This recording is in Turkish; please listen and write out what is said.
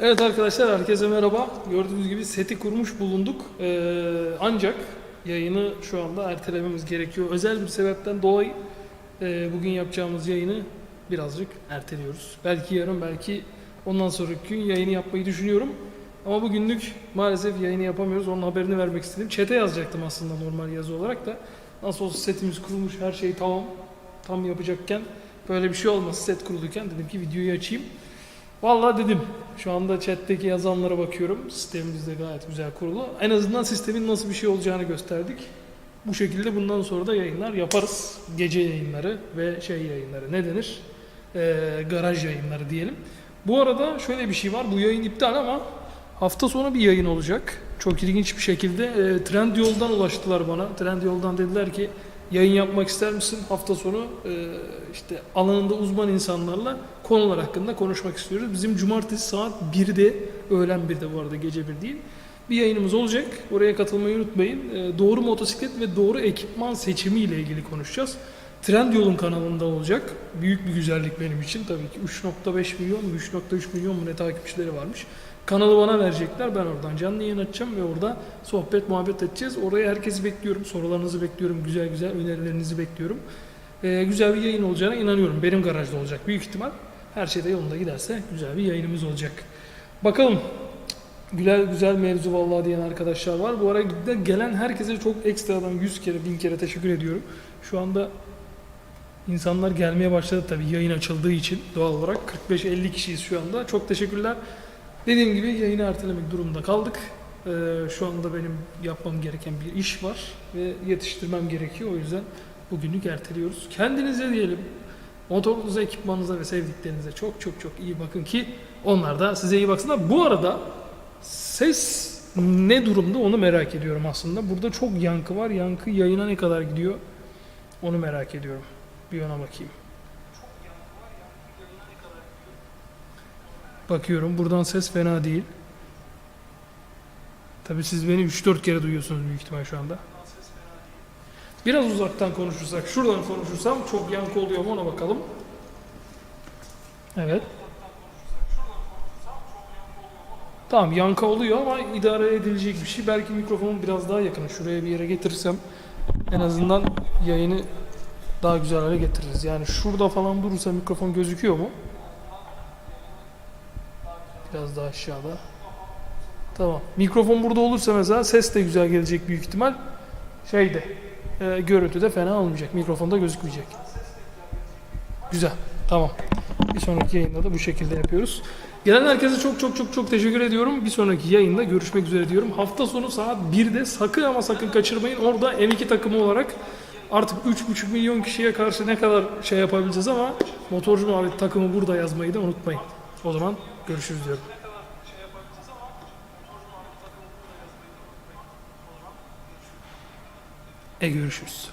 Evet arkadaşlar herkese merhaba. Gördüğünüz gibi seti kurmuş bulunduk. Ee, ancak yayını şu anda ertelememiz gerekiyor. Özel bir sebepten dolayı e, bugün yapacağımız yayını birazcık erteliyoruz. Belki yarın belki ondan sonraki gün yayını yapmayı düşünüyorum. Ama bugünlük maalesef yayını yapamıyoruz. Onun haberini vermek istedim. Çete yazacaktım aslında normal yazı olarak da. Nasıl olsa setimiz kurulmuş her şey tamam. Tam yapacakken böyle bir şey olmasın set kuruluyken dedim ki videoyu açayım. Vallahi dedim. Şu anda chat'teki yazanlara bakıyorum. Sistemimiz de gayet güzel kurulu. En azından sistemin nasıl bir şey olacağını gösterdik. Bu şekilde bundan sonra da yayınlar yaparız. Gece yayınları ve şey yayınları. Ne denir? Ee, garaj yayınları diyelim. Bu arada şöyle bir şey var. Bu yayın iptal ama hafta sonu bir yayın olacak. Çok ilginç bir şekilde. E, Trendyol'dan ulaştılar bana. Trendyol'dan dediler ki yayın yapmak ister misin? Hafta sonu e, işte alanında uzman insanlarla konular hakkında konuşmak istiyoruz. Bizim cumartesi saat 1'de, öğlen 1'de bu arada gece 1 değil. Bir yayınımız olacak. Oraya katılmayı unutmayın. E, doğru motosiklet ve doğru ekipman seçimi ile ilgili konuşacağız. Trendyol'un kanalında olacak. Büyük bir güzellik benim için tabii ki. 3.5 milyon mu 3.3 milyon mu ne takipçileri varmış. Kanalı bana verecekler. Ben oradan canlı yayın açacağım ve orada sohbet muhabbet edeceğiz. Oraya herkesi bekliyorum. Sorularınızı bekliyorum. Güzel güzel önerilerinizi bekliyorum. Ee, güzel bir yayın olacağına inanıyorum. Benim garajda olacak büyük ihtimal. Her şey de yolunda giderse güzel bir yayınımız olacak. Bakalım. Güzel güzel mevzu vallahi diyen arkadaşlar var. Bu arada gelen herkese çok ekstradan 100 kere 1000 kere teşekkür ediyorum. Şu anda insanlar gelmeye başladı tabii yayın açıldığı için doğal olarak 45-50 kişiyiz şu anda. Çok teşekkürler. Dediğim gibi yayını ertelemek durumunda kaldık. Ee, şu anda benim yapmam gereken bir iş var ve yetiştirmem gerekiyor. O yüzden bugünlük erteliyoruz. Kendinize diyelim, motorunuza, ekipmanınıza ve sevdiklerinize çok çok çok iyi bakın ki onlar da size iyi baksınlar. Bu arada ses ne durumda onu merak ediyorum aslında. Burada çok yankı var. Yankı yayına ne kadar gidiyor onu merak ediyorum. Bir ona bakayım. Bakıyorum buradan ses fena değil. Tabii siz beni 3-4 kere duyuyorsunuz büyük ihtimal şu anda. Biraz uzaktan konuşursak, şuradan konuşursam çok yankı oluyor mu ona bakalım. Evet. Tamam yankı oluyor ama idare edilecek bir şey. Belki mikrofonun biraz daha yakın. Şuraya bir yere getirirsem en azından yayını daha güzel hale getiririz. Yani şurada falan durursa mikrofon gözüküyor mu? Biraz daha aşağıda. Tamam. Mikrofon burada olursa mesela ses de güzel gelecek büyük ihtimal. Şeyde, e, görüntü de fena olmayacak. Mikrofonda gözükmeyecek. Güzel. Tamam. Bir sonraki yayında da bu şekilde yapıyoruz. Gelen herkese çok çok çok çok teşekkür ediyorum. Bir sonraki yayında görüşmek üzere diyorum. Hafta sonu saat 1'de sakın ama sakın kaçırmayın. Orada M2 takımı olarak artık 3,5 milyon kişiye karşı ne kadar şey yapabileceğiz ama motorcu muhabbet takımı burada yazmayı da unutmayın. O zaman görüşürüz diyorum. E görüşürüz.